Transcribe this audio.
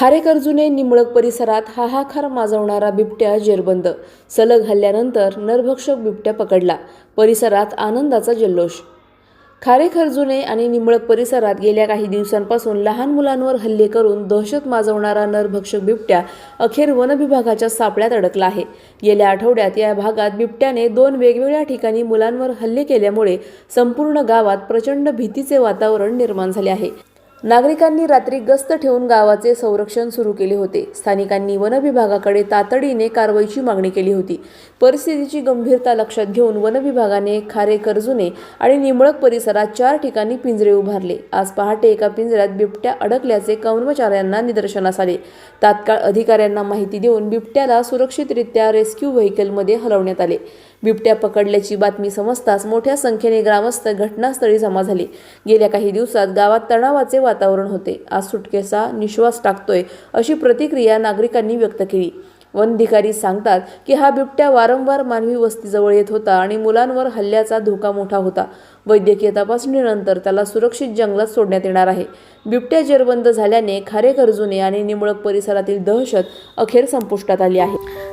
खारेकर्जुने निमळक परिसरात हाहाकार माजवणारा बिबट्या जेरबंद. सलग हल्ल्यानंतर नरभक्षक बिबट्या पकडला. परिसरात आनंदाचा जल्लोष. खारेखर्जुने आणि निमळक परिसरात गेल्या काही दिवसांपासून लहान मुलांवर हल्ले करून दहशत माजवणारा नरभक्षक बिबट्या अखेर वनविभागाच्या सापळ्यात अडकला आहे. गेल्या आठवड्यात या भागात बिबट्याने दोन वेगवेगळ्या ठिकाणी मुलांवर हल्ले केल्यामुळे संपूर्ण गावात प्रचंड भीतीचे वातावरण निर्माण झाले आहे. नागरिकांनी रात्री गस्त ठेवून गावाचे संरक्षण सुरू केले होते. स्थानिकांनी वनविभागाकडे तातडीने कारवाईची मागणी केली होती. परिस्थितीची गंभीरता लक्षात घेऊन वनविभागाने खारे कर्जुने आणि निंबळक परिसरात चार ठिकाणी पिंजरे उभारले. आज पहाटे एका पिंजऱ्यात बिबट्या अडकल्याचे कर्मचाऱ्यांना निदर्शनास आले. तात्काळ अधिकाऱ्यांना माहिती देऊन बिबट्याला सुरक्षितरित्या रेस्क्यू व्हेकलमध्ये हलवण्यात आले. बिबट्या पकडल्याची बातमी समजताच मोठ्या संख्येने ग्रामस्थ घटनास्थळी जमा झाले. गेल्या काही दिवसात गावात तणावाचे वातावरण होते. आज सुटकेचा निश्वास टाकतोय अशी प्रतिक्रिया नागरिकांनी व्यक्त केली. वन अधिकारी सांगतात की हा बिबट्या वारंवार मानवी वस्तीजवळ येत होता आणि मुलांवर हल्ल्याचा धोका मोठा होता. वैद्यकीय तपासणीनंतर त्याला सुरक्षित जंगलात सोडण्यात येणार आहे. बिबट्या जेरबंद झाल्याने खारे खारेखर्जुने आणि निमळक परिसरातील दहशत अखेर संपुष्टात आली आहे.